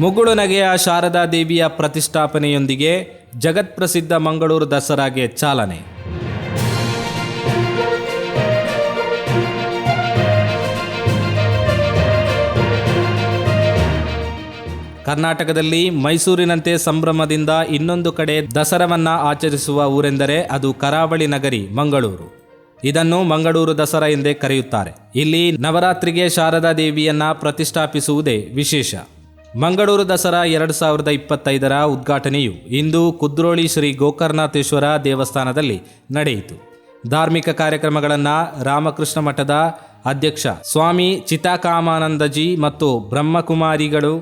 ಮುಗುಳು ನಗೆಯ ಶಾರದಾ ದೇವಿಯ ಪ್ರತಿಷ್ಠಾಪನೆಯೊಂದಿಗೆ ಜಗತ್ಪ್ರಸಿದ್ಧ ಮಂಗಳೂರು ದಸರಾಗೆ ಚಾಲನೆ. ಕರ್ನಾಟಕದಲ್ಲಿ ಮೈಸೂರಿನಂತೆ ಸಂಭ್ರಮದಿಂದ ಇನ್ನೊಂದು ಕಡೆ ದಸರವನ್ನ ಆಚರಿಸುವ ಊರೆಂದರೆ ಅದು ಕರಾವಳಿ ನಗರಿ, ಮಂಗಳೂರು. ಇದನ್ನು ಮಂಗಳೂರು ದಸರಾ ಎಂದೇ ಕರೆಯುತ್ತಾರೆ. ಇಲ್ಲಿ ನವರಾತ್ರಿಗೆ ಶಾರದಾ ದೇವಿಯನ್ನ ಪ್ರತಿಷ್ಠಾಪಿಸುವುದೇ ವಿಶೇಷ. ಮಂಗಳೂರು ದಸರಾ ಎರಡು ಸಾವಿರದ ಇಪ್ಪತ್ತೈದರ ಉದ್ಘಾಟನೆಯು ಇಂದು ಕುದ್ರೋಳಿ ಶ್ರೀ ಗೋಕರ್ನಾಥೇಶ್ವರ ದೇವಸ್ಥಾನದಲ್ಲಿ ನಡೆಯಿತು. ಧಾರ್ಮಿಕ ಕಾರ್ಯಕ್ರಮಗಳನ್ನು ರಾಮಕೃಷ್ಣ ಮಠದ ಅಧ್ಯಕ್ಷ ಸ್ವಾಮಿ ಚಿತಾಕಾಮಾನಂದಜಿ ಮತ್ತು ಬ್ರಹ್ಮಕುಮಾರಿಗಳು,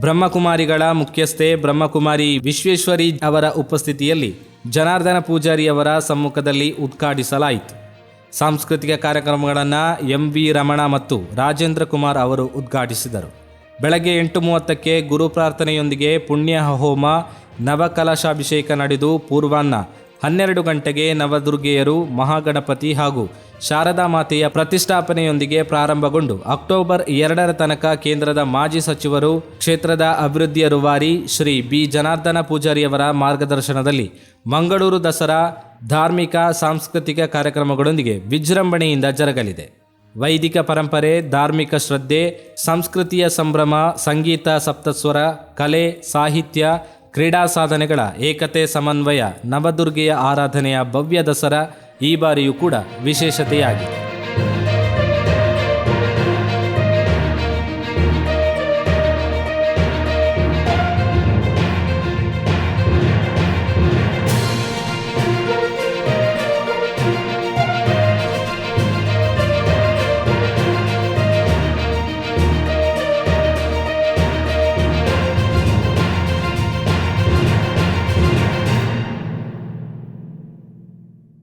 ಬ್ರಹ್ಮಕುಮಾರಿಗಳ ಮುಖ್ಯಸ್ಥೆ ಬ್ರಹ್ಮಕುಮಾರಿ ವಿಶ್ವೇಶ್ವರಿ ಅವರ ಉಪಸ್ಥಿತಿಯಲ್ಲಿ ಜನಾರ್ದನ ಪೂಜಾರಿಯವರ ಸಮ್ಮುಖದಲ್ಲಿ ಉದ್ಘಾಟಿಸಲಾಯಿತು. ಸಾಂಸ್ಕೃತಿಕ ಕಾರ್ಯಕ್ರಮಗಳನ್ನು ಎಂ ವಿ ರಮಣ ಮತ್ತು ರಾಜೇಂದ್ರ ಕುಮಾರ್ ಅವರು ಉದ್ಘಾಟಿಸಿದರು. ಬೆಳಗ್ಗೆ ಎಂಟು ಮೂವತ್ತಕ್ಕೆ ಗುರು ಪ್ರಾರ್ಥನೆಯೊಂದಿಗೆ ಪುಣ್ಯ ಹೋಮ, ನವಕಲಶಾಭಿಷೇಕ ನಡೆದು ಪೂರ್ವಾನ್ನ. ಹನ್ನೆರಡು ಗಂಟೆಗೆ ನವದುರ್ಗೆಯರು, ಮಹಾಗಣಪತಿ ಹಾಗೂ ಶಾರದಾ ಮಾತೆಯ ಪ್ರತಿಷ್ಠಾಪನೆಯೊಂದಿಗೆ ಪ್ರಾರಂಭಗೊಂಡು ಅಕ್ಟೋಬರ್ ಎರಡರ ತನಕ ಕೇಂದ್ರದ ಮಾಜಿ ಸಚಿವರು, ಕ್ಷೇತ್ರದ ಅಭಿವೃದ್ಧಿಯ ರುವಾರಿ ಶ್ರೀ ಬಿ. ಜನಾರ್ದನ ಪೂಜಾರಿಯವರ ಮಾರ್ಗದರ್ಶನದಲ್ಲಿ ಮಂಗಳೂರು ದಸರಾ ಧಾರ್ಮಿಕ, ಸಾಂಸ್ಕೃತಿಕ ಕಾರ್ಯಕ್ರಮಗಳೊಂದಿಗೆ ವಿಜೃಂಭಣೆಯಿಂದ ಜರಗಲಿದೆ. ವೈದಿಕ ಪರಂಪರೆ, ಧಾರ್ಮಿಕ ಶ್ರದ್ಧೆ, ಸಂಸ್ಕೃತಿಯ ಸಂಭ್ರಮ, ಸಂಗೀತ, ಸಪ್ತಸ್ವರ, ಕಲೆ, ಸಾಹಿತ್ಯ, ಕ್ರೀಡಾ ಸಾಧನೆಗಳ ಏಕತೆ ಸಮನ್ವಯ, ನವದುರ್ಗೆಯ ಆರಾಧನೆಯ ಭವ್ಯ ದಸರಾ ಈ ಬಾರಿಯೂ ಕೂಡ ವಿಶೇಷತೆಯಾಗಿದೆ.